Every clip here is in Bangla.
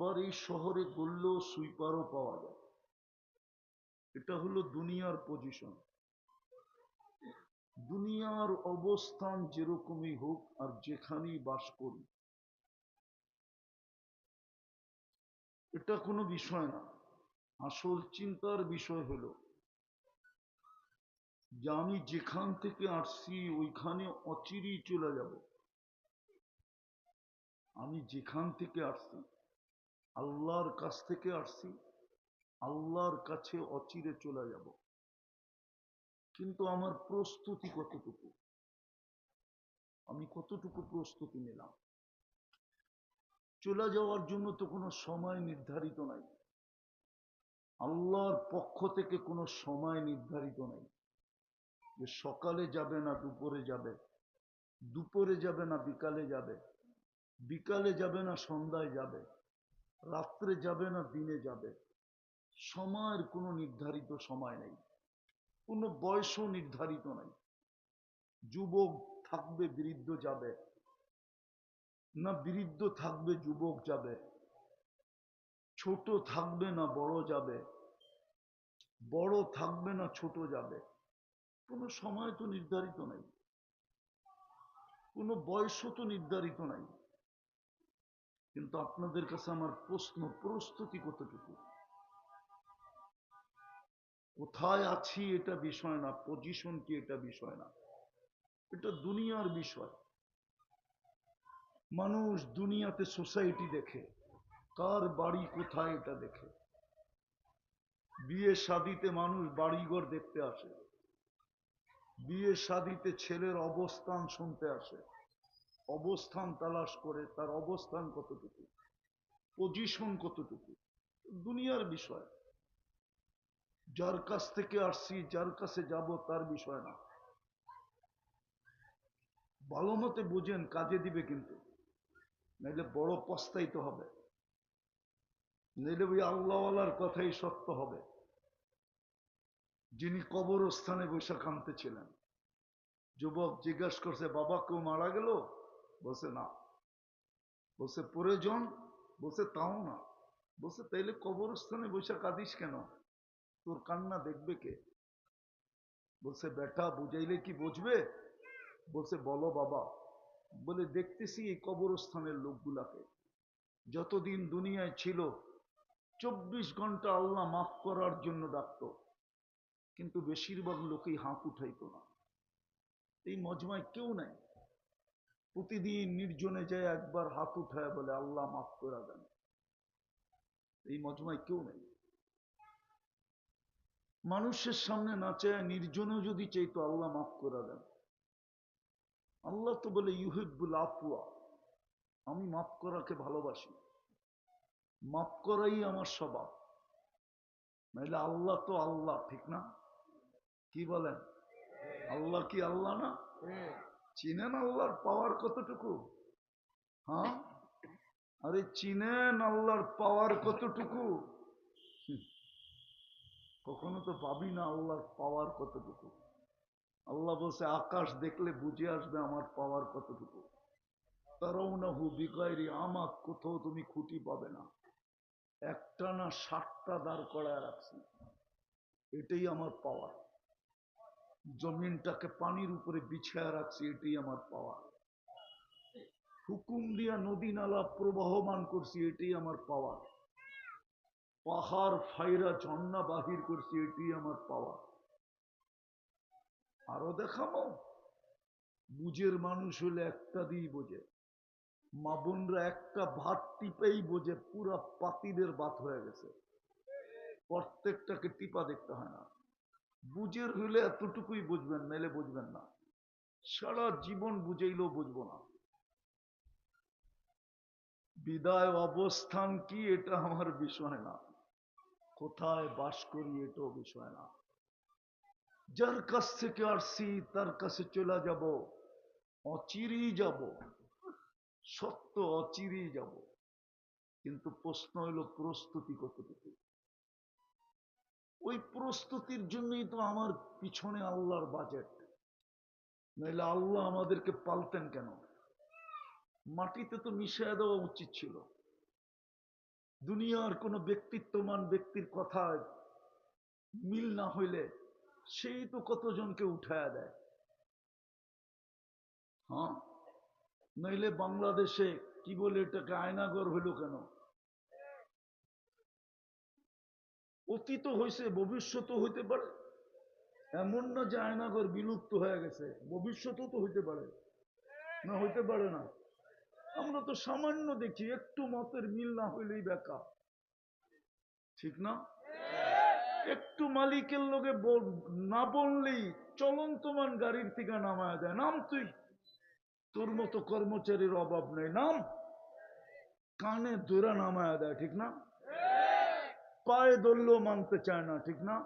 আবার এই শহরে গড়লেও সুইপারও পাওয়া যায়। এটা হলো দুনিয়ার পজিশন দুনিয়ার অবস্থান যেরকমই হোক আর যেখানেই বাস করি। এটা কোনো বিষয় না। আসল চিন্তার বিষয় হলো যে আমি যেখান থেকে আসছি, ওইখানে অচিরেই চলে যাব। আমি যেখান থেকে আসছি আল্লাহর কাছ থেকে আসছি, আল্লাহর কাছে অচিরে চলে যাব। কিন্তু আমার প্রস্তুতি কতটুকু? আমি কতটুকু প্রস্তুতি নিলাম? চলে যাওয়ার জন্য তো কোনো সময় নির্ধারিত নাই। আল্লাহর পক্ষ থেকে কোনো সময় নির্ধারিত নাই। যে সকালে যাবে না দুপুরে যাবে দুপুরে যাবে না বিকালে যাবে বিকালে যাবে না সন্ধ্যায় যাবে। রাত্রে যাবে না দিনে যাবে। সময়ের কোনো নির্ধারিত সময় নেই। কোনো বয়সও নির্ধারিত নাই। যুবক থাকবে, বৃদ্ধ যাবে। না বৃদ্ধ থাকবে, যুবক যাবে। ছোট থাকবে না, বড় যাবে। বড় থাকবে না, ছোট যাবে। কোনো সময় তো নির্ধারিত নাই। কোনো বয়সও তো নির্ধারিত নাই। কিন্তু আপনাদের কাছে আমার প্রশ্ন, প্রস্তুতি কতটুকু? কোথায় আছি এটা বিষয় না পজিশন কি এটা বিষয় না। এটা দুনিয়ার বিষয়। মানুষ দুনিয়াতে সোসাইটি দেখে, কার বাড়ি কোথায় এটা দেখে। বিয়ে শাদিতে মানুষ বাড়িঘর দেখতে আসে। বিয়ে শাদিতে ছেলের অবস্থান শুনতে আসে। অবস্থান তালাশ করে, তার অবস্থান কতটুকু? পজিশন কতটুকু? দুনিয়ার বিষয়। যার কাছ থেকে আসছি, যার কাছে যাব, তার বিষয় না। ভালো মতে বুঝেন, কাজে দিবে কিন্তু। নাইলে বড় পস্তাইতে হবে। নাইলে ওই আল্লাহওয়ালার কথাই সত্য হবে। যিনি কবরস্থানে বৈশা কানতেছিলেন যুবক জিজ্ঞাসা করছে, বাবা, কেউ মারা গেল? বলছে না। বলছে প্রয়োজন বলছে, তাও না। বলছে, তাইলে কবরস্থানে বৈশা কাঁদিস কেন? তোর কান্না দেখবে কে? বলছে বেটা বুঝাইলে কি বুঝবে? বলছে, বলো বাবা। বলে, দেখতেছি এই কবরস্থানের লোকগুলাকে। যতদিন দুনিয়ায় ছিল, চব্বিশ ঘণ্টা আল্লাহ মাফ করার জন্য ডাকত। কিন্তু বেশিরভাগ লোকেই হাঁক উঠাইতো না। এই মজমায় কেউ নাই। প্রতিদিন নির্জনে যায় একবার হাত উঠায় বলে, আল্লাহ মাফ করা দেন। এই মজমায় কেউ নেই। মানুষের সামনে না চায় নির্জনেও যদি চাইতো আল্লাহ মাফ করে দেন। আল্লাহ তো বলে ইউহিবুল আফুয়া আমি মাফ করাকে ভালোবাসি। মাফ করাই আমার স্বভাব। নাইলে আল্লাহ তো আল্লাহ, ঠিক না? কি বলেন? আল্লাহ কি আল্লাহ না? চিনেন আল্লাহর পাওয়ার কতটুকু? হ্যাঁ? আরে চিনেন আল্লাহর পাওয়ার কতটুকু? কখনো তো পাবি না আল্লাহর পাওয়ার কতটুকু। আল্লাহ বলছে, আকাশ দেখলে বুঝে আসবে আমার পাওয়ার কতটুকু। তারাও না হু বিকায়রি আমার কোথাও তুমি খুঁটি পাবে না। একটা না ষাটটা দাঁড় করায় রাখছি। এটাই আমার পাওয়ার। জমিনটাকে পানির উপরে বিছায়া রাখছি, এটাই আমার পাওয়ার হুকুম দিয়া নদী নালা প্রবাহমান করছি, এটাই আমার পাওয়ার পাহাড় ফাইরা ঝর্ণা বাহির করছি, এটাই আমার পাওয়ার আরও দেখাবো? বুঝের মানুষ হলে একটা দিয়েই বোঝে। মা বোনরা একটা ভাত টিপেই বোঝে, পুরা পাতিদের বাত হয়ে গেছে। প্রত্যেকটাকে টিপা দেখতে হয় না। বুঝের হইলে এতটুকুই বুঝবেন, মেলে বুঝবেন না। সারা জীবন বুঝাইলেও বুঝব না। বিদায় অবস্থান কি এটা আমার বিষয় না। কোথায় বাস করি এটাও বিষয় না। যার কাছ থেকে আসছি, তার কাছে চলে যাব, অচিরেই যাব। সত্য অচিরেই যাব। কিন্তু প্রশ্ন হলো প্রস্তুতি কতটুকু? ওই প্রস্তুতির জন্যই তো আমার পিছনে আল্লাহর বাজেট নইলে আল্লাহ আমাদেরকে পালতেন কেন? মাটিতে তো মিশিয়ে দেওয়া উচিত ছিল। দুনিয়ার কোনো ব্যক্তিত্বমান ব্যক্তির কথা মিল না হইলে সেই তো কতজনকে উঠায়া দেয়? হ্যাঁ? নইলে বাংলাদেশে কি বলে এটাকে আয়নাগর হইল কেন? অতীত হয়েছে ভবিষ্যৎ হইতে পারে। এমন না যে আয়নাগর বিলুপ্ত হয়ে গেছে ভবিষ্যৎও তো হইতে পারে। না, হইতে পারে না। আমরা তো সামান্য দেখি, একটু মতের মিল না হইলেই বেকা। ঠিক না? একটু মালিকের লোকে না বললেই চলন্তমান গাড়ির থেকে নামায় দেয় নাম তুই। তোর মতো কর্মচারীর অভাব নেই। নাম। কানে দূরা নামায় দেয়, ঠিক না? পায়ে ধরলেও মানতে চায় না, ঠিক না?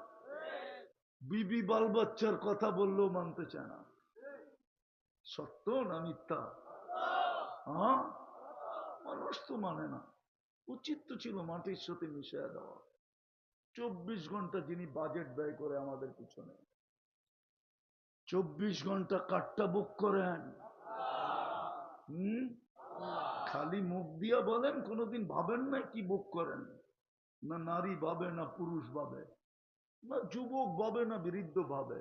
বিবি বাল বাচ্চার কথা বললেও মানতে চায় না। সত্য না মিথ্যা? মানুষ তো মানে না। উচিত তো ছিল মাটির সাথে মিশিয়ে দেওয়া। চব্বিশ ঘণ্টা যিনি বাজেট ব্যয় করে আমাদের পিছনে। চব্বিশ ঘণ্টা কাঠটা বুক করেন। হম? খালি মুখ দিয়া বলেন, কোনোদিন ভাবেন না কি বুক করেন। না নারী ভাবে, না পুরুষ ভাবে, না যুবক ভাবে, না বৃদ্ধ ভাবে।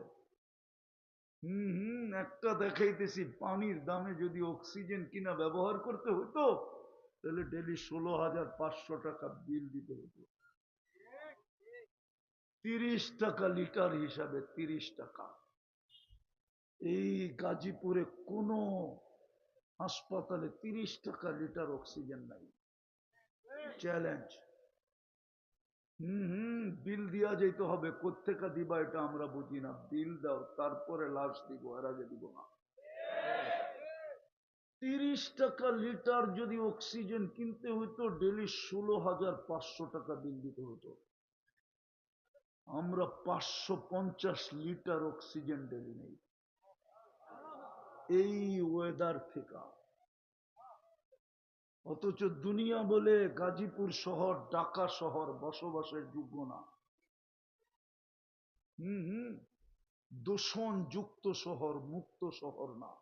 হম হম, একটা দেখাইতেছি, পানির দামে যদি অক্সিজেন কিনা ব্যবহার করতে হতো তাহলে ডেলি ষোলো হাজার পাঁচশো টাকা বিল দিতে হতো তিরিশ টাকা লিটার হিসাবে তিরিশ টাকা। এই গাজীপুরে কোনো হাসপাতালে তিরিশ টাকা লিটার অক্সিজেন নাই। চ্যালেঞ্জ। হম হম, বিল দিয়া যেতে হবে। কোথেকে দিবা এটা আমরা বুঝি না। বিল দাও, তারপরে লাশ দিব, এর আগে দিব না। তিরিশ টাকা লিটার যদি অক্সিজেন কিনতে হইতো, ডেলি ষোলো হাজার পাঁচশো টাকা বিল দিতে হতো আমরা পাঁচশো পঞ্চাশ লিটার অক্সিজেন ডেলি নেই। এই ওয়েদার থেকে। অথচ দুনিয়া বলে গাজীপুর শহর, ঢাকা শহর বসবাসের যোগ্য না। হম হম। দূষণ যুক্ত শহর, মুক্ত শহর না।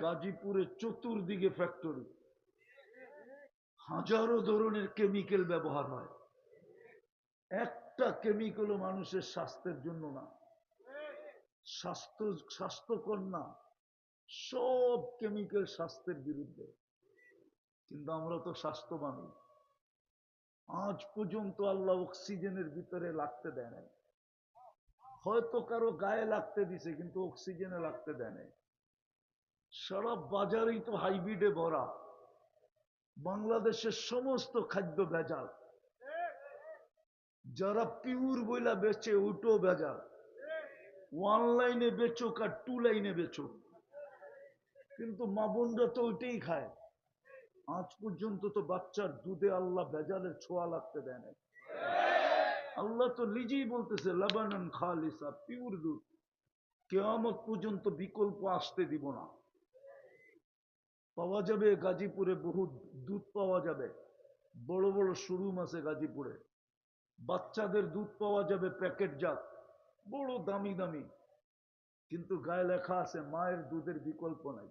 গাজীপুরে চতুর্দিকে ফ্যাক্টরি। হাজারো ধরনের কেমিক্যাল ব্যবহার হয়। একটা কেমিক্যালও মানুষের স্বাস্থ্যের জন্য না। স্বাস্থ্য, স্বাস্থ্যকর না। সব কেমিক্যাল স্বাস্থ্যের বিরুদ্ধে। কিন্তু আমরা তো স্বাস্থ্যবান আজ পর্যন্ত আল্লাহ অক্সিজেনের ভিতরে লাগতে দেয় নাই। হয়তো কারও গায়ে লাগতে দিছে, কিন্তু অক্সিজেনে লাগতে দেয় নাই। সারা বাজারেই তো হাইব্রিডে ভরা। বাংলাদেশের সমস্ত খাদ্য ভেজাল। যারা পিউর বইলা বেচে ওটো বেজাল ওয়ান লাইনে বেচুক আর টু লাইনে বেচুক। কিন্তু মা বোনরা তো ওইটাই খায়। আজ পর্যন্ত তো বাচ্চার দুধে আল্লাহ ভেজালের ছোঁয়া লাগতে দেয় না আল্লাহ তো নিজেই বলতেছে, লাবানান খালিসা পিউর দুধ। কেয়ামত পর্যন্ত বিকল্প আসতে দিব না। পাওয়া যাবে গাজীপুরে বহু দুধ পাওয়া যাবে। বড় বড় শোরুম আছে গাজীপুরে। বাচ্চাদের দুধ পাওয়া যাবে প্যাকেট জাত, বড় দামি দামি। কিন্তু গায়ে লেখা আছে, মায়ের দুধের বিকল্প নাই।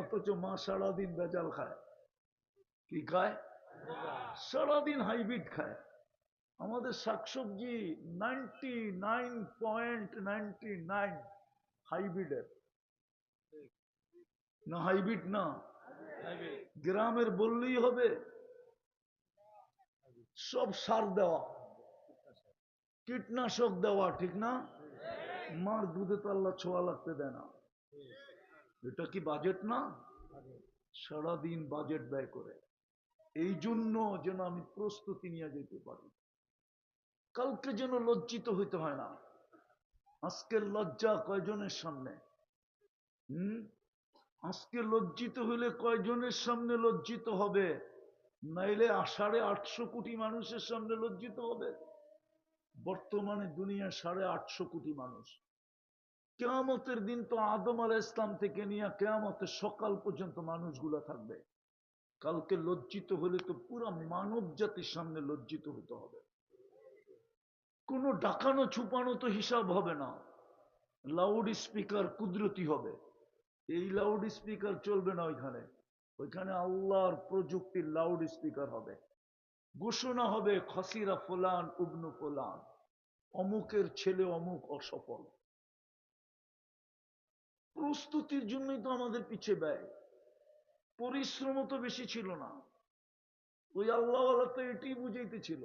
অথচ মা সারাদিন বেজাল খায়। কি খায়? সারাদিন হাইব্রিড খায়। আমাদের শাকসবজি ninety nine point ninety nine হাইব্রিডের না হাইব্রিড না? গ্রামের বললেই হবে। সব সার দেওয়া। কীটনাশক দেওয়া, ঠিক না? মার দুধে তো আল্লাহ ছোঁয়া লাগতে দেয় না। এটা কি বাজেট না? সারাদিন বাজেট ব্যয় করে। এই জন্য যেন আমি প্রস্তুতি নিয়ে যেতে পারি। কালকে যেন লজ্জিত হইতে হয় না। আজকের লজ্জা কয়জনের সামনে? হম? আজকে লজ্জিত হইলে কয়জনের সামনে লজ্জিত হবে? নাইলে সাড়ে আটশো কোটি মানুষের সামনে লজ্জিত হবে। বর্তমানে দুনিয়া সাড়ে আটশো কোটি মানুষ। কেয়ামতের দিন তো আদম আল ইসলাম থেকে নিয়ে কেয়ামতের সকাল পর্যন্ত মানুষগুলা থাকবে। কালকে লজ্জিত হলে তো পুরো মানব জাতির সামনে লজ্জিত হতে হবে। কোনো ডাকানো ছুপানো তো হিসাব হবে না। লাউড স্পিকার কুদরতি হবে। এই লাউড স্পিকার চলবে না ওইখানে। ওইখানে আল্লাহর প্রযুক্তির লাউড স্পিকার হবে। ঘোষণা হবে, খসিরা ফুলান, উবনু ফুলান। অমুকের ছেলে অমুক অসফল। প্রস্তুতির জন্যই তো আমাদের পিছে ব্যয়। পরিশ্রম তো বেশি ছিল না। ওই আল্লাহ তো এটি বুঝাইতেছিল।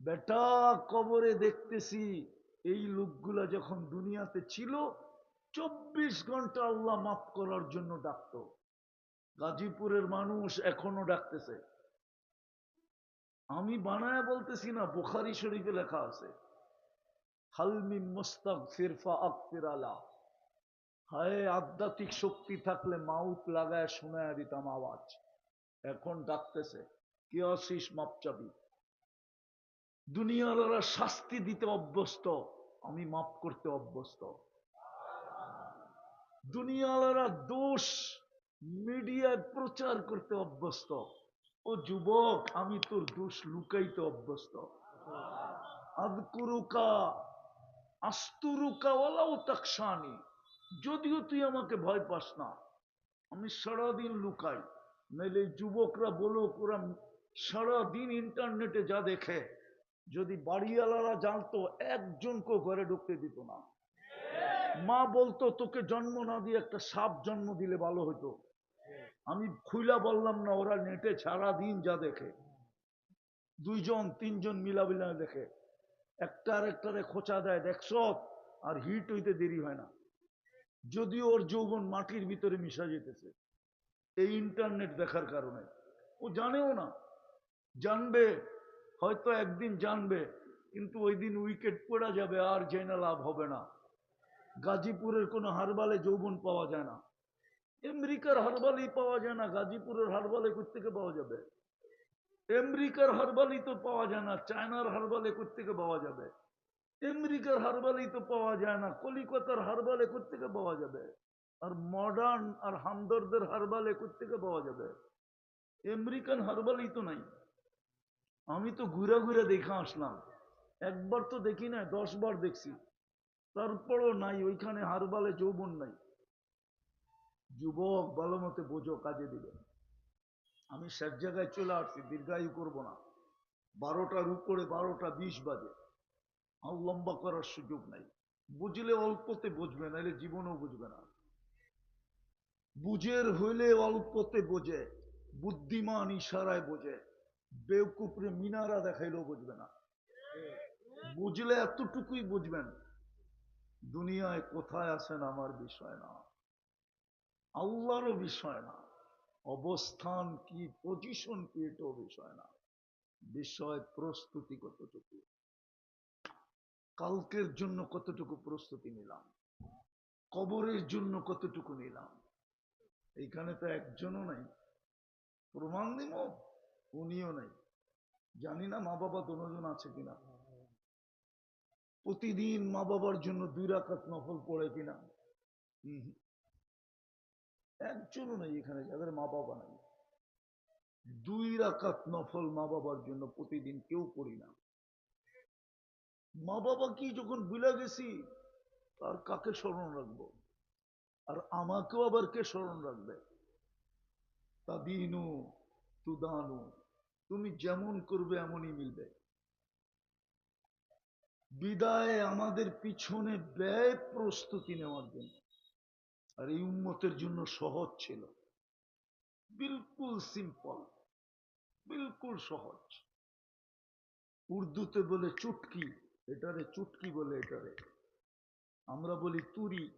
বেটা, কবরে দেখতেছি এই লোকগুলা যখন দুনিয়াতে ছিল, চব্বিশ ঘণ্টা আল্লাহ মাফ করার জন্য ডাকতো। গাজীপুরের মানুষ এখনও ডাকতেছে। আমি বানায় বলতেছি না, বুখারি শরীফে লেখা আছে। হালমি মোস্তাক ফিরফা আকফির আলা। হায়, আধ্যাত্মিক শক্তি থাকলে মাউথ লাগায় শোনায় দিতাম আওয়াজ। এখন ডাকতেছে, কে আসিস মাপ চাবি দুনিয়ারা শাস্তি দিতে অভ্যস্ত, আমি মাফ করতে অভ্যস্ত। দুনিয়ালারা দোষ মিডিয়ায় প্রচার করতে অভ্যস্ত। ও যুবক, আমি তোর দোষ লুকাইতে অভ্যস্ত। আদকুরুকা আস্তুরুকা ওলাও তাকসানি যদিও তুই আমাকে ভয় পাস না, আমি সারাদিন লুকাই। নাইলে যুবকরা বলো ওরা সারাদিন ইন্টারনেটে যা দেখে। যদি বাড়িওয়ালারা জানতো একজনকে ঘরে ঢুকতে দিত না। মা বলতো, তোকে জন্ম না দিয়ে একটা সাপ জন্ম দিলে ভালো হতো আমি খুইলা বললাম, না, ওরা নেটে সারাদিন যা দেখে। দুইজন, তিনজন মিলাবিলা দেখে। একটা আর একটারে খোঁচা দেয় দেখছ আর হিট হইতে দেরি হয় না। যদিও ওর যৌবন মাটির ভিতরে মিশা যেতেছে, এই ইন্টারনেট দেখার কারণে। ও জানেও না, জানবে, হয়তো একদিন জানবে, কিন্তু ওই দিন উইকেট পড়া যাবে, আর জেনে লাভ হবে না। গাজীপুরের কোনো হারবালে যৌবন পাওয়া যায় না। আমেরিকার হারবালই পাওয়া যায় না, গাজীপুরের হারবালে থেকে পাওয়া যাবে? আমেরিকার হারবালই তো পাওয়া যায় না, চায়নার হারবালে থেকে পাওয়া যাবে? আমেরিকার হারবালই তো পাওয়া যায় না, কলিকাতার হারবালে থেকে পাওয়া যাবে? আর মডার্ন আর হামদর্দের হারবালে থেকে পাওয়া যাবে? আমেরিকান হারবালই তো নাই। আমি তো ঘুরে ঘুরে দেখে আসলাম। একবার তো দেখি না দশ বার দেখছি। তারপরও নাই, ওইখানে হারবালে যৌবন নাই। যুবক ভালো মতে বোঝো, কাজে দিবে। আমি শেষ জায়গায় চলে আসছি, দীর্ঘায়ু করব না। বারোটার উপরে বারোটা বিশ বাজে। আর লম্বা করার সুযোগ নাই। বুঝলে অল্পতে বুঝবে, নাহলে জীবনও বুঝবে না। বুঝের হইলে অল্পতে বোঝে, বুদ্ধিমান ইশারায় বোঝে বেউকুপরে মিনারা দেখাইলেও বুঝবে না। বুঝলে এতটুকুই বুঝবেন, দুনিয়ায় কোথায় আছেন আমার বিষয় না। আল্লাহরও বিষয় না। অবস্থান কি পজিশন কি এটাও বিষয় না। বিষয় প্রস্তুতি কতটুকু? কালকের জন্য কতটুকু প্রস্তুতি নিলাম? কবরের জন্য কতটুকু নিলাম? এইখানে তো একজনও নাই। প্রমাণ দিব? উনিও নাই। জানি না মা বাবা দুজন আছে কিনা। প্রতিদিন মা বাবার জন্য দুই রাকাত নফল পড়ে কিনা। একজনও নেই এখানে যাদের মা বাবা নাই। দুই রাকাত নফল মা বাবার জন্য প্রতিদিন কেউ পড়ি না। মা বাবা কি যখন বুলা গেছি, তার কাকে স্মরণ রাখব? আর আমাকেও আবার কে স্মরণ রাখবে? তাদিনু তুদানু, তুমি যেমন করবে এমনই মিলবে। বিদায় আমাদের পিছনে ব্যয় প্রস্তুতি নেওয়ার জন্য। আর এই উন্মতের জন্য সহজ ছিল। বিলকুল সিম্পল, বিলকুল সহজ। উর্দুতে বলে চুটকি, এটারে চুটকি বলে এটারে। আমরা বলি তুরি।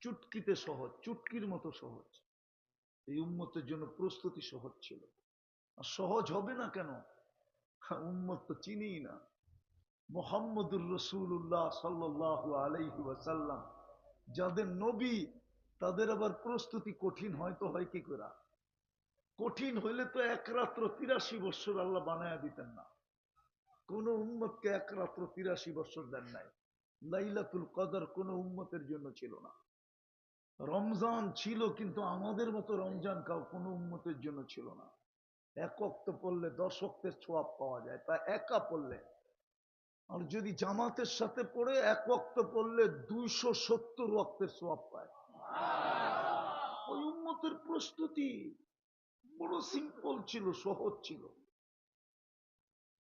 চুটকিতে সহজ, চুটকির মতো সহজ। এই উন্মতের জন্য প্রস্তুতি সহজ ছিল। আর সহজ হবে না কেন? উন্মত তো চিনি না। মোহাম্মদুর রসুল্লাহ সাল্লাহ আলাইহি ওয়াসাল্লাম যাদের নবী, তাদের আবার প্রস্তুতি কঠিন হয়তো হয় কি করে? কঠিন হইলে তো এক রাত্র তিরাশি বছর আল্লাহ বানায়া দিতেন না। কোন উম্মতকে এক রাত্র তিরাশি বছর দেন নাই। লাইলাতুল কদর কোন উম্মতের জন্য ছিল না। রমজান ছিল কিন্তু আমাদের মতো রমজান কাউ কোনো উন্মতের জন্য ছিল না। এক অক্ত পড়লে দশ অক্তের ছোয়াব পাওয়া যায়, তা একা পড়লে আর যদি জামাতের সাথে পড়ে এক অক্ত পড়লে দুইশো সত্তর অক্তের সোয়াব পায়। ওই উম্মতের প্রস্তুতি বড় সিম্পল ছিল, সহজ ছিল।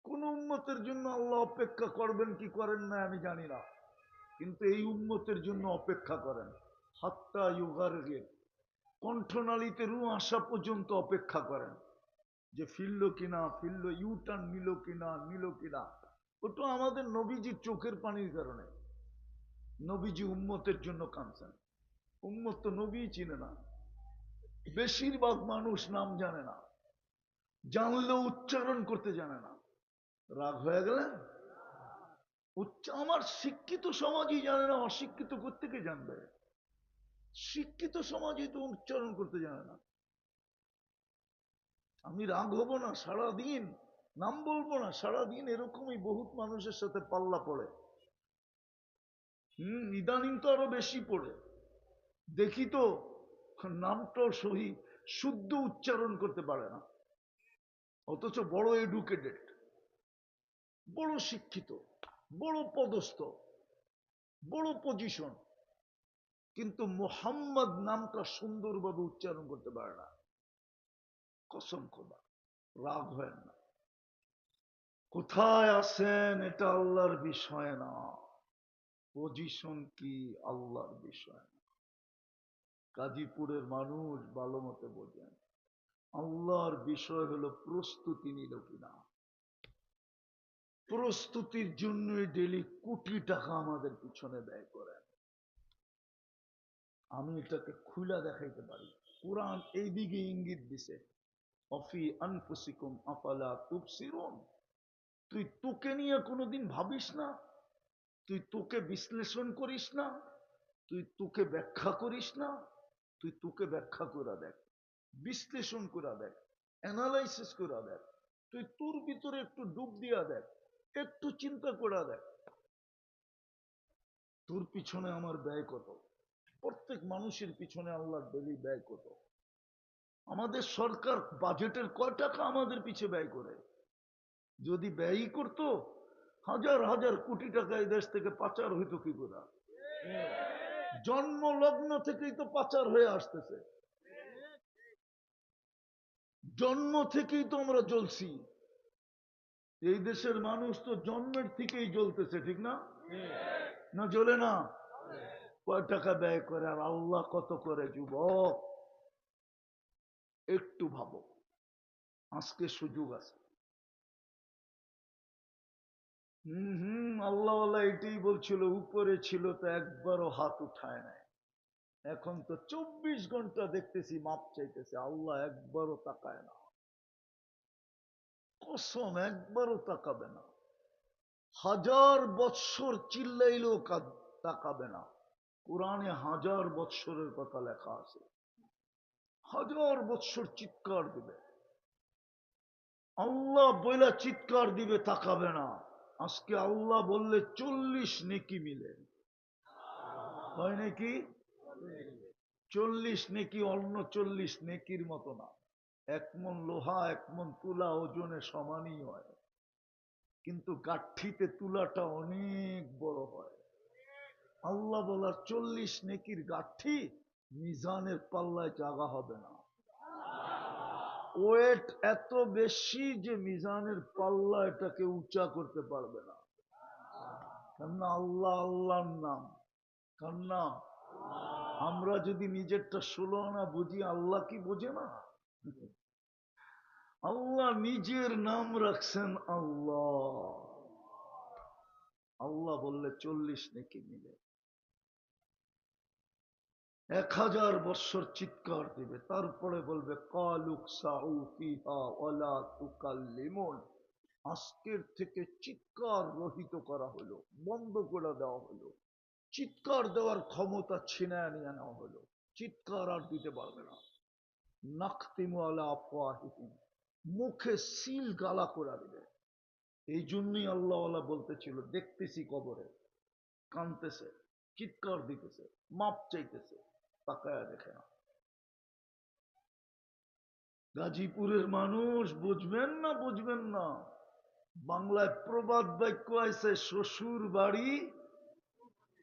কোন উম্মতের জন্য আল্লাহ অপেক্ষা করবেন কি করেন না আমি জানি না। কিন্তু এই উম্মতের জন্য অপেক্ষা করেন। হাত্তা ইউগার কণ্ঠনালীতে রু আসা পর্যন্ত অপেক্ষা করেন যে ফিরল কিনা, ফিরল ইউটার্ন নিল কিনা নিল কিনা। ওটা আমাদের নবীজির চোখের পানির কারণে। নবীজি উম্মতের জন্য কাঁদছেন। উম্মত তো নবী চিনে না। বেশিরভাগ মানুষ নাম জানে না। জানলেও উচ্চারণ করতে জানে না। রাগ হয়ে গেলেন আমার শিক্ষিত সমাজই জানে না, অশিক্ষিত কোথেকে জানবে? শিক্ষিত সমাজই তো উচ্চারণ করতে জানে না। আমি রাগ হব না সারা দিন নাম বলব না সারা দিন এরকমই বহুত মানুষের সাথে পাল্লা পড়ে। হম, ইদানিং তো আরও বেশি পড়ে। দেখি তো, নামটাও সহি, শুদ্ধ উচ্চারণ করতে পারে না। অথচ বড় এডুকেটেড বড় শিক্ষিত, বড় পদস্থ, বড় পজিশন কিন্তু মোহাম্মদ নামটা সুন্দরভাবে উচ্চারণ করতে পারে না। কসম খোদা, রাগ হয় না। কোথায় আছেন এটা আল্লাহর বিষয় না। পজিশন কি আল্লাহর বিষয় না। গাজীপুরের মানুষ ভালো মতো বোঝেন। আল্লাহর বিষয় হলো প্রস্তুতি নিল কিনা। প্রস্তুতির জন্য ডেলি কোটি টাকা আমাদের পিছনে ব্যয় করেন। আমি এটাকে খুলা দেখাইতে পারি। কোরআন এইদিকে ইঙ্গিত দিছে। অফি আনফুসিকুম আফালা তুবসিরুন। তুই তোকে নিয়ে কোনোদিন ভাবিস না। তুই তোকে বিশ্লেষণ করিস না। তুই তোকে ব্যাখ্যা করিস না। তুই তোকে ব্যাখ্যা করে দেখ, বিশ্লেষণ করে দেখ অ্যানালাইসিস করে দেখ, তুই তোর ভিতরে একটু ডুব দিয়া দেখ, একটু চিন্তা করে দেখ। তোর পিছনে আমার ব্যয় কত? প্রত্যেক মানুষের পিছনে আল্লাহর ডেলি ব্যয় কত? আমাদের সরকার বাজেটের কয় টাকা আমাদের পিছে ব্যয় করে? যদি ব্যয়ই করত, হাজার হাজার কোটি টাকা এই দেশ থেকে পাচার হইতো কি করে? জন্ম লগ্ন থেকেই তো পাচার হয়ে আসতেছে। জন্ম থেকেই তো আমরা জ্বলছি। এই দেশের মানুষ তো জন্মের থেকেই জ্বলতেছে, ঠিক না? না জ্বলে না? কয় টাকা ব্যয় করে আর আল্লাহ কত করে যুবক? একটু ভাবো, আজকে সুযোগ আছে। এটাই বলছিল, উপরে ছিল তো একবারও হাত উঠায় নাই। এখন তো চব্বিশ ঘণ্টা দেখতেছি, মাপ চাইতেছে, আল্লাহ একবারও তাকায় না। কসম, একবারও তাকাবে না। হাজার বৎসর চিল্লাইলেও তাকাবে না। কোরআনে হাজার বৎসরের কথা লেখা আছে। হাজার বৎসর চিৎকার দিবে। আল্লাহ বইলা চিৎকার দিবে, তাকাবে না। আজকে আল্লাহ বললে চল্লিশ নেকি মিলে। হয় নাকি? চল্লিশ নেকি অন্য চল্লিশ নেকির মতো না। এক মন লোহা, এক মন তুলা ওজনে সমানই হয়। কিন্তু গাঠিতে তুলাটা অনেক বড় হয়। আল্লাহ বলার চল্লিশ নেকির গাঠি মিজানের পাল্লায় জাগা হবে না। ওয়েট এত বেশি যে মিজানের পাল্লা এটাকে উঁচা করতে পারবে না। কেননা আল্লাহ আল্লাহর নাম। কার নাম আমরা যদি নিজেরটা ষোলো আনা বুঝি, আল্লাহ কি বোঝে না? আল্লাহ নিজের নাম রাখছেন আল্লাহ। আল্লাহ বললে চল্লিশ নাকি মিলে। এক হাজার বৎসর চিৎকার দিবে। তারপরে বলবে, কালুক আজকের থেকে চিৎকার রহিত করা হলো, বন্ধ করে দেওয়া হলো। চিৎকার দেওয়ার ক্ষমতা ছিনায় নিয়ে নেওয়া হলো। চিৎকার আর দিতে পারবে না। মুখে সিল গালা করে দিবে। এই জন্যই আল্লাহ বলতেছিল, দেখতেছি কবরে। কানতেছে, চিৎকার দিতেছে, মাপ চাইতেছে। তাকায় দেখে না গাজীপুরের মানুষ বুঝবেন না বুঝবেন না। বাংলায় প্রবাদ বাক্য আছে শ্বশুর বাড়ি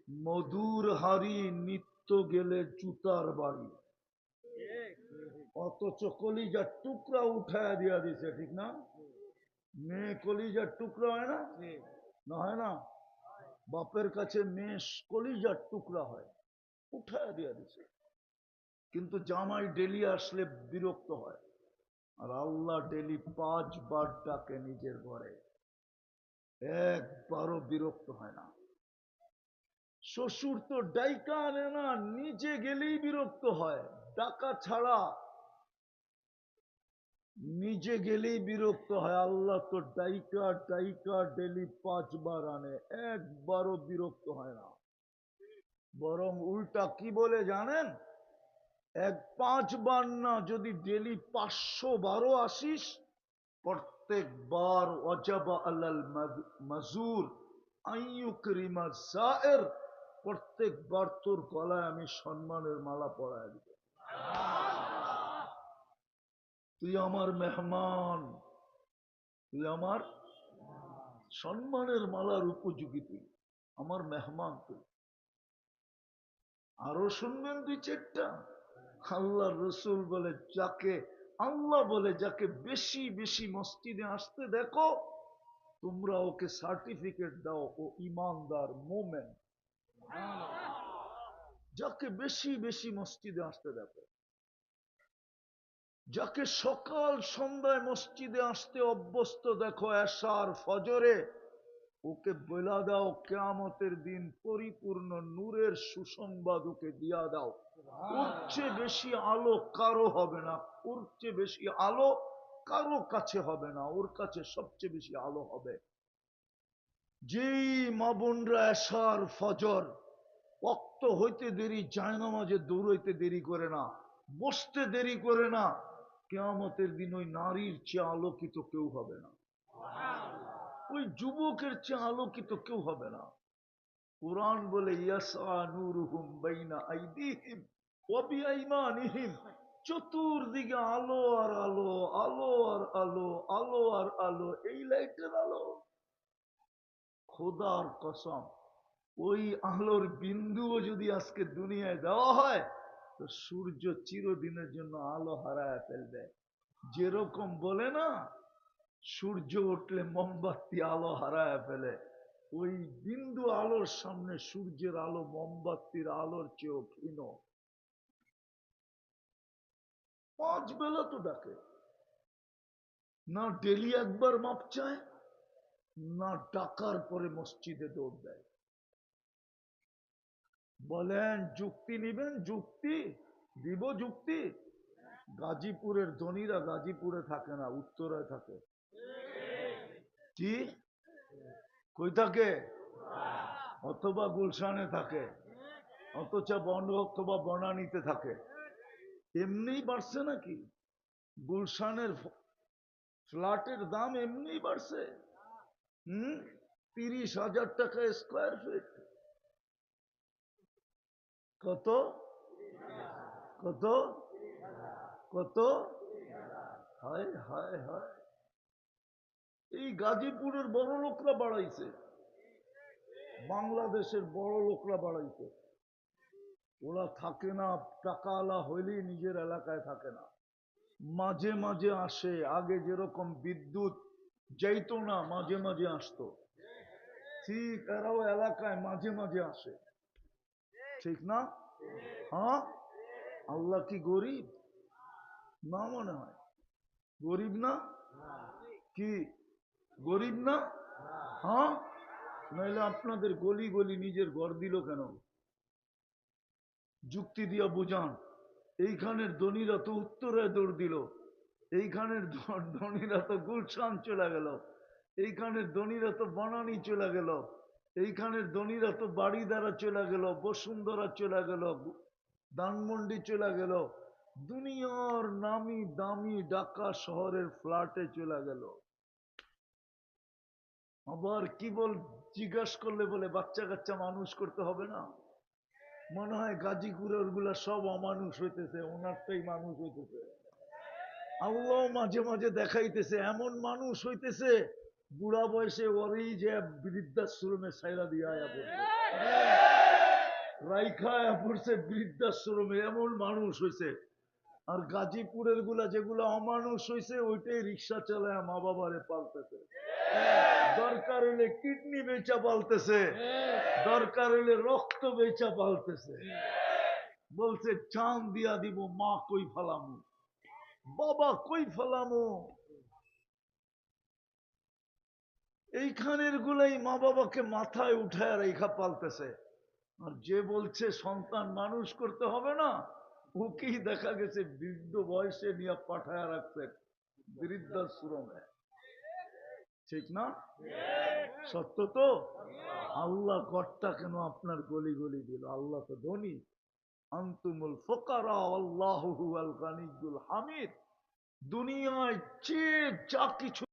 মধুর হাড়ি, নিত্য গেলে জুতার বাড়ি। অথচ কলিজার টুকরা উঠায় দিয়া দিছে, ঠিক না? মেয়ে কলিজার টুকরা হয় না? না হয় না? বাপের কাছে মেয়ে কলিজার টুকরা হয়। উঠায় দিয়া দিছে। কিন্তু জামাই ডেলি আসলে বিরক্ত হয়। আর আল্লাহ ডেলি পাঁচবার ডাকে নিজের ঘরে। একবারও বিরক্ত হয় না। শ্বশুর তো ডাইকা আনে না, নিজে গেলেই বিরক্ত হয়। ডাকা ছাড়া নিজে গেলেই বিরক্ত হয়। আল্লাহ তো ডাইকা ডাইকা ডেলি পাঁচবার আনে। একবারও বিরক্ত হয় না। বরং উল্টা কি বলে জানেন? এক পাঁচবার না যদি ডেলি পাঁচশো বারো আসিস, প্রত্যেকবার অজাবা আল্লাল মজুর প্রত্যেকবার তোর গলায় আমি সম্মানের মালা পরায় দিব। তুই আমার মেহমান, তুই আমার সম্মানের মালার উপযোগী তুই, আমার মেহমান তুই। আরও শুনবেন দুই চারটা। আল্লাহ রসুল বলে, যাকে আল্লাহ বলে, যাকে বেশি বেশি মসজিদে আসতে দেখো, তোমরা ওকে সার্টিফিকেট দাও, ও ইমানদার, মোমেন। যাকে বেশি বেশি মসজিদে আসতে দেখো। যাকে সকাল সন্ধ্যায় মসজিদে আসতে অভ্যস্ত দেখো, এশার ফজরে ওকে বলা দাও কেয়ামতের দিন পরিপূর্ণ নূরের সুসংবাদ ওকে দিয়া দাও। ওর চেয়ে বেশি আলো কারও হবে না ওর চেয়ে বেশি আলো কারও কাছে হবে না ওর কাছে সবচেয়ে বেশি আলো হবে। যেই মা বোনরা এশার ফজর অক্ত হইতে দেরি জায়নামাজে দৌড়াইতে দেরি করে না বসতে দেরি করে না কেয়ামতের দিন ওই নারীর চেয়ে আলোকিত কেউ হবে না। ওই যুবকের চেয়ে আলোকিত কেউ হবে না। কোরআন বলে চতুর্দিকে আলো আর আলো আলো আর আলো আলো আর আলো, এই লাইটের আলো। খোদার কসম, ওই আলোর বিন্দুও যদি আজকে দুনিয়ায় দেওয়া হয়, তো সূর্য চিরদিনের জন্য আলো হারায় ফেলবে। যেরকম বলে না সূর্য উঠলে মোমবাতি আলো হারায় ফেলে। ওই বিন্দু আলোর সামনে সূর্যের আলো মোমবাতির আলোর চেয়েও ক্ষীণ। পাঁচ বেলা তো ডাকে। না ডেলি একবার মাপ চায়, না ডাকার পরে মসজিদে দৌড় দেয়। বলেন, যুক্তি নিবেন? যুক্তি? দিব যুক্তি? গাজীপুরের ধনীরা গাজীপুরে থাকে না, উত্তরায় থাকে। কি? কই থাকে? অথবা গুলশানে থাকে, অথচ বন অথবা বনানীতে থাকে। এমনি বাড়ছে নাকি? গুলশানের ফ্ল্যাটের দাম এমনি বাড়ছে। হুম? তিরিশ হাজার টাকা স্কোয়ার ফিট কত? কত? কত? হায় হায় হায়। এই গাজীপুরের বড় লোকরা বাড়াইছে। বাংলাদেশের বড় লোকরা বাড়াইছে। ওরা থাকে না, টাকাওয়ালা হইলেই নিজের এলাকায় থাকে না। মাঝে মাঝে আসে, আগে যেরকম বিদ্যুৎ যাইতো না, মাঝে মাঝে আসতো। ঠিক এরাও এলাকায় মাঝে মাঝে আসে। ঠিক না? হ্যাঁ? আল্লাহ কি গরিব? না মনে হয়। গরিব না? কি? গরিব না? হ্যাঁ? নইলে আপনাদের গলি গলি নিজের ঘর দিল কেন? যুক্তি দিয়া বুঝান। এইখানের ধনীরা তো উত্তরে দৌড় দিল। এইখানের ধনীরা তো গুলশান চলে গেল। এইখানের ধনীরা তো বানানি চলে গেল। এইখানের ধনীরা তো বাড়ি দ্বারা চলে গেল, বসুন্ধরা চলে গেল, ধানমন্ডি চলে গেল। দুনিয়ার নামি দামি ঢাকা শহরের ফ্ল্যাটে চলে গেল। আবার কি বল জিজ্ঞাসা করলে বলে বাচ্চা কাচ্চা মানুষ করতে হবে না? মনে হয় গাজীপুরেরগুলা সব অমানুষ হইতেছে ওনারটাই মানুষ হইতেছে। আল্লাহ মাঝে মাঝে দেখাইতেছে এমন মানুষ হইতেছে বুড়া বয়সে ওরই যে বৃদ্ধাশ্রমে সাইরা দিয়ে পড়ছে। রাইখা পড়ছে বৃদ্ধাশ্রমে এমন মানুষ হয়েছে আর গাজীপুরেরগুলা যেগুলা অমানুষ হয়েছে ওইটাই রিক্সা চালায় মা বাবারে পালতেছে। দরকার হলে কিডনি বেচা পালতেছে। দরকার হলে রক্ত বেচা পালতেছে। বলছে চান দিয়া দিব, মা কই ফালামু? বাবা কই ফালামু? এইখানের গুলাই মা বাবাকে মাথায় উঠায় রেখা পালতেছে। আর যে বলছে, সন্তান মানুষ করতে হবে না। ওকেই দেখা গেছে, বৃদ্ধ বয়সে নিয়ে পাঠায় রাখছে বৃদ্ধাশ্রমে ঠিক না? সত্য তো? আল্লাহ কর্তা কেন আপনার গলি গলি দিল? আল্লাহ তো ধনী। আন্তুমুল ফোকারা হামিদ। দুনিয়ায় যে যা কিছু